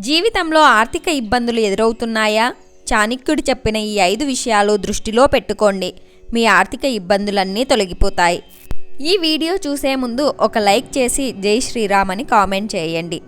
జీవితంలో ఆర్థిక ఇబ్బందులు ఎదురవుతున్నాయా? చాణక్యుడు చెప్పిన ఈ ఐదు విషయాలు దృష్టిలో పెట్టుకోండి. మీ ఆర్థిక ఇబ్బందులన్నీ తొలగిపోతాయి. ఈ వీడియో చూసే ముందు ఒక లైక్ చేసి జై శ్రీరామ్ అని కామెంట్ చేయండి.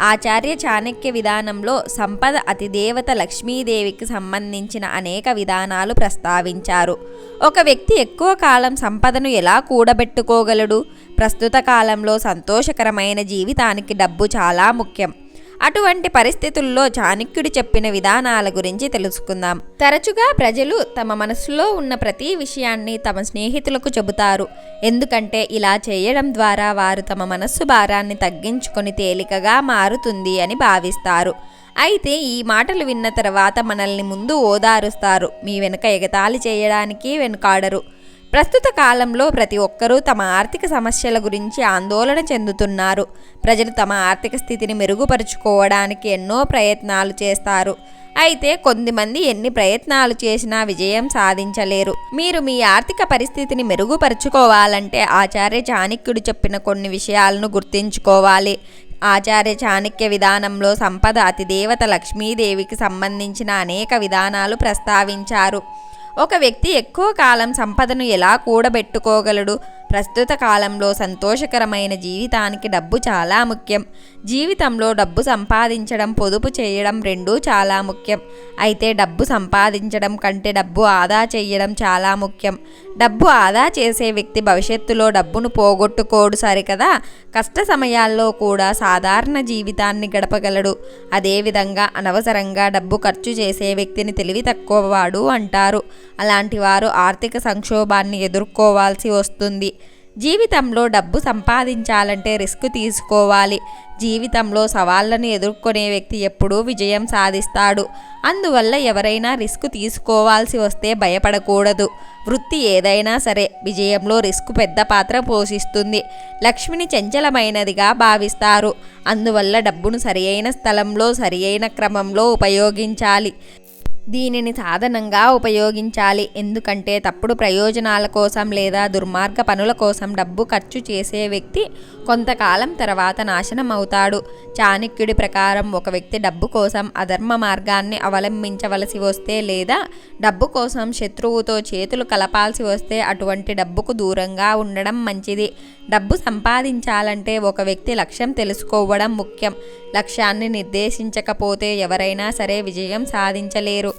ఆచార్య చాణక్య విధానంలో సంపద అతిదేవత లక్ష్మీదేవికి సంబంధించిన అనేక విధానాలు ప్రస్తావించారు. ఒక వ్యక్తి ఎక్కువ కాలం సంపదను ఎలా కూడబెట్టుకోగలడు? ప్రస్తుత కాలంలో సంతోషకరమైన జీవితానికి డబ్బు చాలా ముఖ్యం. అటువంటి పరిస్థితుల్లో చాణక్యుడు చెప్పిన విధానాల గురించి తెలుసుకుందాం. తరచుగా ప్రజలు తమ మనసులో ఉన్న ప్రతి విషయాన్ని తమ స్నేహితులకు చెబుతారు. ఎందుకంటే ఇలా చేయడం ద్వారా వారు తమ మనస్సు భారాన్ని తగ్గించుకొని తేలికగా మారుతుంది అని భావిస్తారు. అయితే ఈ మాటలు విన్న తర్వాత మనల్ని ముందు ఓదారుస్తారు. మీ వెనుక ఎగతాళి చేయడానికి వెనుకాడరు. ప్రస్తుత కాలంలో ప్రతి ఒక్కరూ తమ ఆర్థిక సమస్యల గురించి ఆందోళన చెందుతున్నారు. ప్రజలు తమ ఆర్థిక స్థితిని మెరుగుపరుచుకోవడానికి ఎన్నో ప్రయత్నాలు చేస్తారు. అయితే కొంతమంది ఎన్ని ప్రయత్నాలు చేసినా విజయం సాధించలేరు. మీరు మీ ఆర్థిక పరిస్థితిని మెరుగుపరుచుకోవాలంటే ఆచార్య చాణక్యుడు చెప్పిన కొన్ని విషయాలను గుర్తుంచుకోవాలి. ఆచార్య చాణక్య విధానంలో సంపద అతిదేవత లక్ష్మీదేవికి సంబంధించిన అనేక విధానాలు ప్రస్తావించారు. ఒక వ్యక్తి ఎక్కువ కాలం సంపదను ఎలా కూడబెట్టుకోగలడు? ప్రస్తుత కాలంలో సంతోషకరమైన జీవితానికి డబ్బు చాలా ముఖ్యం. జీవితంలో డబ్బు సంపాదించడం పొదుపు చేయడం రెండూ చాలా ముఖ్యం. అయితే డబ్బు సంపాదించడం కంటే డబ్బు ఆదా చేయడం చాలా ముఖ్యం. డబ్బు ఆదా చేసే వ్యక్తి భవిష్యత్తులో డబ్బును పోగొట్టుకోడు సరికదా? కష్ట సమయాల్లో కూడా సాధారణ జీవితాన్ని గడపగలడు. అదేవిధంగా అనవసరంగా డబ్బు ఖర్చు చేసే వ్యక్తిని తెలివి తక్కువవాడు అంటారు. అలాంటి వారు ఆర్థిక సంక్షోభాన్ని ఎదుర్కోవాల్సి వస్తుంది. జీవితంలో డబ్బు సంపాదించాలంటే రిస్క్ తీసుకోవాలి. జీవితంలో సవాళ్ళను ఎదుర్కొనే వ్యక్తి ఎప్పుడూ విజయం సాధిస్తాడు. అందువల్ల ఎవరైనా రిస్క్ తీసుకోవాల్సి వస్తే భయపడకూడదు. వృత్తి ఏదైనా సరే విజయంలో రిస్క్ పెద్ద పాత్ర పోషిస్తుంది. లక్ష్మిని చంచలమైనదిగా భావిస్తారు. అందువల్ల డబ్బును సరియైన స్థలంలో సరియైన క్రమంలో ఉపయోగించాలి. దీనిని సాధనంగా ఉపయోగించాలి. ఎందుకంటే తప్పుడు ప్రయోజనాల కోసం లేదా దుర్మార్గ పనుల కోసం డబ్బు ఖర్చు చేసే వ్యక్తి కొంతకాలం తర్వాత నాశనం అవుతాడు. చాణక్యుడి ప్రకారం ఒక వ్యక్తి డబ్బు కోసం అధర్మ మార్గాన్ని అవలంబించవలసి వస్తే లేదా డబ్బు కోసం శత్రువుతో చేతులు కలపాల్సి వస్తే అటువంటి డబ్బుకు దూరంగా ఉండడం మంచిది. డబ్బు సంపాదించాలంటే ఒక వ్యక్తి లక్ష్యం తెలుసుకోవడం ముఖ్యం. లక్ష్యాన్ని నిర్దేశించకపోతే ఎవరైనా సరే విజయం సాధించలేరు.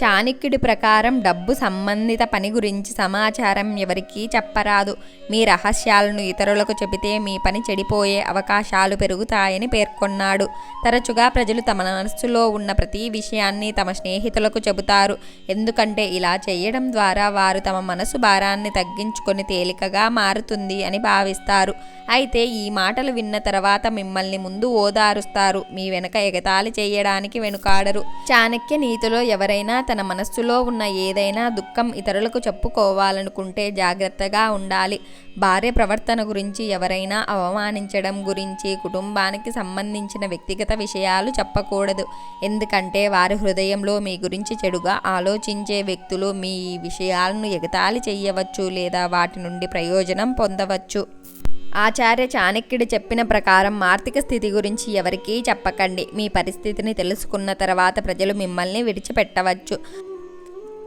చాణిక్యుడి ప్రకారం డబ్బు సంబంధిత పని గురించి సమాచారం ఎవరికీ చెప్పరాదు. మీ రహస్యాలను ఇతరులకు చెబితే మీ పని చెడిపోయే అవకాశాలు పెరుగుతాయని పేర్కొన్నాడు. తరచుగా ప్రజలు తమ మనస్సులో ఉన్న ప్రతి విషయాన్ని తమ స్నేహితులకు చెబుతారు. ఎందుకంటే ఇలా చేయడం ద్వారా వారు తమ మనసు భారాన్ని తగ్గించుకొని తేలికగా మారుతుంది అని భావిస్తారు. అయితే ఈ మాటలు విన్న తర్వాత మిమ్మల్ని ముందు ఓదారుస్తారు. మీ వెనక ఎగతాళి చేయడానికి వెనుకాడరు. చాణక్య నీతిలో ఎవరైనా తన మనస్సులో ఉన్న ఏదైనా దుఃఖం ఇతరులకు చెప్పుకోవాలనుకుంటే జాగ్రత్తగా ఉండాలి. భార్య ప్రవర్తన గురించి ఎవరైనా అవమానించడం గురించి కుటుంబానికి సంబంధించిన వ్యక్తిగత విషయాలు చెప్పకూడదు. ఎందుకంటే వారి హృదయంలో మీ గురించి చెడుగా ఆలోచించే వ్యక్తులు మీ విషయాలను ఎగతాళి చేయవచ్చు లేదా వాటి నుండి ప్రయోజనం పొందవచ్చు. ఆచార్య చాణక్యుడు చెప్పిన ప్రకారం ఆర్థిక స్థితి గురించి ఎవరికీ చెప్పకండి. మీ పరిస్థితిని తెలుసుకున్న తర్వాత ప్రజలు మిమ్మల్ని విడిచిపెట్టవచ్చు.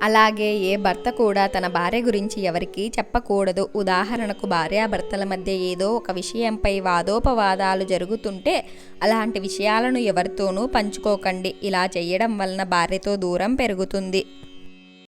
అలాగే ఏ భర్త కూడా తన భార్య గురించి ఎవరికీ చెప్పకూడదు. ఉదాహరణకు భార్యాభర్తల మధ్య ఏదో ఒక విషయంపై వాదోపవాదాలు జరుగుతుంటే అలాంటి విషయాలను ఎవరితోనూ పంచుకోకండి. ఇలా చేయడం వలన భార్యతో దూరం పెరుగుతుంది.